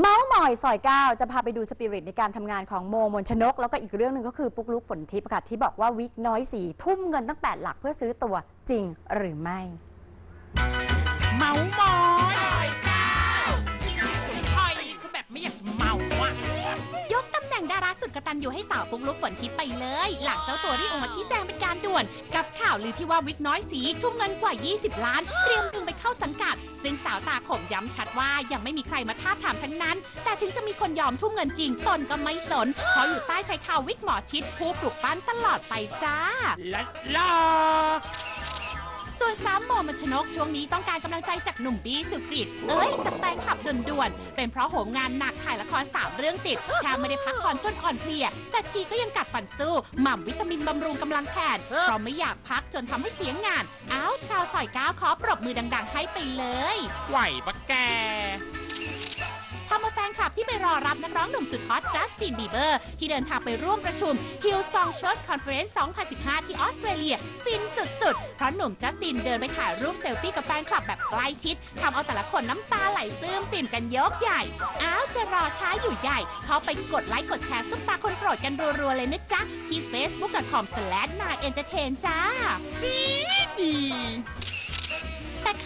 เมาส์มอยซอยเก้าจะพาไปดูสปิริตในการทำงานของโมมนชนก แล้วก็อีกเรื่องหนึ่งก็คือปุ๊กลุกฝนทิพย์ค่ะที่บอกว่าวิกน้อยสีทุ่มเงินตั้งแปดหลักเพื่อซื้อตัวจริงหรือไม่ เมามอยถอยคือแบบไม่อยากจะเมาอะยกตำแหน่งดาราสุดกระตัญญูให้สาวปุ๊กลุกฝนทิพย์ไปเลย หลังเจ้าตัวที่ออกมาชี้แจงเป็นการด่วน กับาวลือที่ว่าวิกน้อยสีทุ่มเงินกว่า 20 ล้าน เตรียมดึงไปเข้าสังกัด ซึ่งสาวตาขมย้ำชัดว่ายังไม่มีใครมาท้าบทามทั้งนั้น แต่ถึงจะมีคนยอมทุ่มเงินจริงตนก็ไม่สนเพราะอยู่ใต้ชายคาวิกหมอชิดผู้ปลุกปั้นตลอดไปจ้าลัดลาส่วนสามโมมนชนกช่วงนี้ต้องการกำลังใจจากหนุ่มบี้สุกริตเอ้ยจากแฟนคลับ ด่วนๆ เป็นเพราะโหมงานหนักถ่ายละครสามเรื่องติดแทบไม่ได้พักผ่อนจนอ่อนเพลีย แต่ชีก็ยังกัดฟันสู้ หม่ำวิตามินบำรุงกำลังแขนเพราะไม่อยากพักจนทำให้เสียงานอ้าวชาวสอยก้าวขอปรบมือดัง ๆ ให้ไปเลย ไหวปะแก รอรับนักร้องหนุ่มสุดฮอตจัสตินบีเบอร์ ที่เดินทางไปร่วมประชุม Hillsong Church Conference 2015 ที่ออสเตรเลีย ฟินสุดๆ เพราะหนุ่มจัสตินเดินไปถ่ายรูปเซลฟี่กับแฟนคลับแบบใกล้ชิดทำเอาแต่ละคนน้ำตาไหลซึมปิ่มกันยกใหญ่ อ้าวจะรอช้าอยู่ใหญ่ เขาไปกดไลค์กดแชร์ซุปตาคนโปรดกันรัวๆเลยนะจ๊ะที่ facebook.com/9entertain จ้าดีดี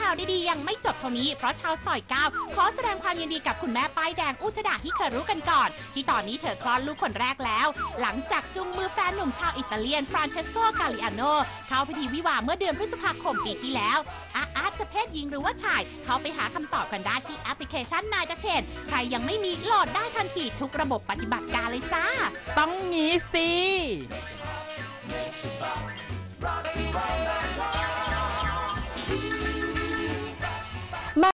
าวดีๆ ยังไม่จบเท่านี้ เพราะชาวซอยเก้าขอแสดงความยินดีกับคุณแม่ป้ายแดงอุชดาฮิคารุกันก่อน ที่ตอนนี้เธอคลอดลูกคนแรกแล้ว หลังจากจุงมือแฟนหนุ่มชาวอิตาเลียนฟรานเชสโกกาลิอาโนเข้าพิธีวิวาห์เมื่อเดือนพฤษภาคมปีที่แล้วอาอาจจะเพศหญิงหรือว่าชาย เขาไปหาคำตอบกันได้ที่แอปพลิเคชันนายตะเทนใครยังไม่มีโหลดได้ทันทีทุกระบบปฏิบัติการเลยจ้า ต้องงี้สิ